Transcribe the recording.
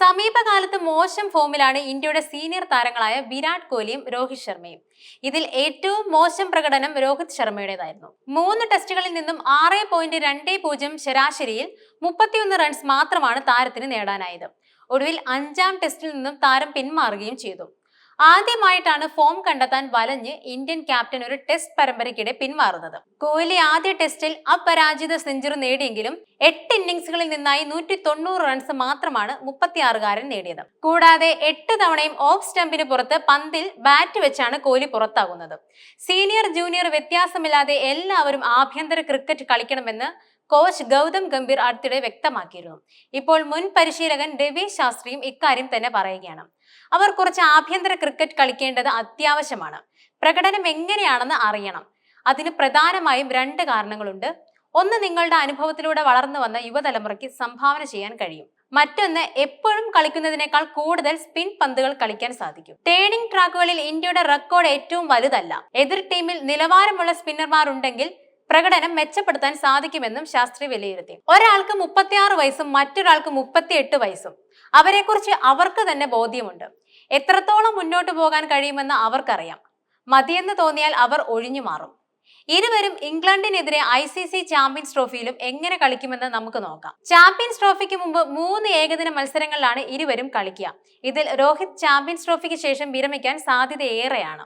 സമീപകാലത്ത് മോശം ഫോമിലാണ് ഇന്ത്യയുടെ സീനിയർ താരങ്ങളായ വിരാട് കോഹ്ലിയും രോഹിത് ശർമ്മയും. ഇതിൽ ഏറ്റവും മോശം പ്രകടനം രോഹിത് ശർമ്മയുടേതായിരുന്നു. മൂന്ന് ടെസ്റ്റുകളിൽ നിന്നും ആറ് പോയിന്റ് രണ്ട് പൂജ്യം ശരാശരിയിൽ മുപ്പത്തിയൊന്ന് റൺസ് മാത്രമാണ് താരത്തിന് നേടാനായത്. ഒടുവിൽ അഞ്ചാം ടെസ്റ്റിൽ നിന്നും താരം പിന്മാറുകയും ചെയ്തു. ആദ്യമായിട്ടാണ് ഫോം കണ്ടെത്താൻ വലഞ്ഞ് ഇന്ത്യൻ ക്യാപ്റ്റൻ ഒരു ടെസ്റ്റ് പരമ്പരയ്ക്കിടെ പിന്മാറുന്നത്. കോഹ്ലി ആദ്യ ടെസ്റ്റിൽ അപരാജിത സെഞ്ചുറി നേടിയെങ്കിലും എട്ട് ഇന്നിംഗ്സുകളിൽ നിന്നായി നൂറ്റി തൊണ്ണൂറ് റൺസ് മാത്രമാണ് മുപ്പത്തിയാറുകാരൻ നേടിയത്. കൂടാതെ എട്ട് തവണയും ഓഫ് സ്റ്റംപിന് പുറത്ത് പന്തിൽ ബാറ്റ് വെച്ചാണ് കോഹ്ലി പുറത്താകുന്നത്. സീനിയർ ജൂനിയർ വ്യത്യാസമില്ലാതെ എല്ലാവരും ആഭ്യന്തര ക്രിക്കറ്റ് കളിക്കണമെന്ന് കോച്ച് ഗൗതം ഗംഭീർ അടുത്തിടെ വ്യക്തമാക്കിയിരുന്നു. ഇപ്പോൾ മുൻ പരിശീലകൻ രവി ശാസ്ത്രിയും ഇക്കാര്യം തന്നെ പറയുകയാണ്. അവർ കുറച്ച് ആഭ്യന്തര ക്രിക്കറ്റ് കളിക്കേണ്ടത് അത്യാവശ്യമാണ്. പ്രകടനം എങ്ങനെയാണെന്ന് അറിയണം. അതിന് പ്രധാനമായും രണ്ട് കാരണങ്ങളുണ്ട്. ഒന്ന് നിങ്ങളുടെ അനുഭവത്തിലൂടെ വളർന്നു വന്ന യുവതലമുറയ്ക്ക് സംഭാവന ചെയ്യാൻ കഴിയും. മറ്റൊന്ന് എപ്പോഴും കളിക്കുന്നതിനേക്കാൾ കൂടുതൽ സ്പിൻ പന്തുകൾ കളിക്കാൻ സാധിക്കും. ടേണിംഗ് ട്രാക്കുകളിൽ ഇന്ത്യയുടെ റെക്കോർഡ് ഏറ്റവും വലുതല്ല. എതിർ ടീമിൽ നിലവാരമുള്ള സ്പിന്നർമാർ ഉണ്ടെങ്കിൽ പ്രകടനം മെച്ചപ്പെടുത്താൻ സാധിക്കുമെന്നും ശാസ്ത്രി വിലയിരുത്തി. ഒരാൾക്ക് മുപ്പത്തിയാറ് വയസ്സും മറ്റൊരാൾക്ക് മുപ്പത്തിയെട്ട് വയസ്സും. അവരെക്കുറിച്ച് അവർക്ക് തന്നെ ബോധ്യമുണ്ട്. എത്രത്തോളം മുന്നോട്ട് പോകാൻ കഴിയുമെന്ന് അവർക്കറിയാം. മതിയെന്ന് തോന്നിയാൽ അവർ ഒഴിഞ്ഞു മാറും ഇരുവരും ഇംഗ്ലണ്ടിനെതിരെ ഐ സി സി ചാമ്പ്യൻസ് ട്രോഫിയിലും എങ്ങനെ കളിക്കുമെന്ന് നമുക്ക് നോക്കാം. ചാമ്പ്യൻസ് ട്രോഫിക്ക് മുമ്പ് മൂന്ന് ഏകദിന മത്സരങ്ങളിലാണ് ഇരുവരും കളിക്കുക. ഇതിൽ രോഹിത് ചാമ്പ്യൻസ് ട്രോഫിക്ക് ശേഷം വിരമിക്കാൻ സാധ്യതയേറെയാണ്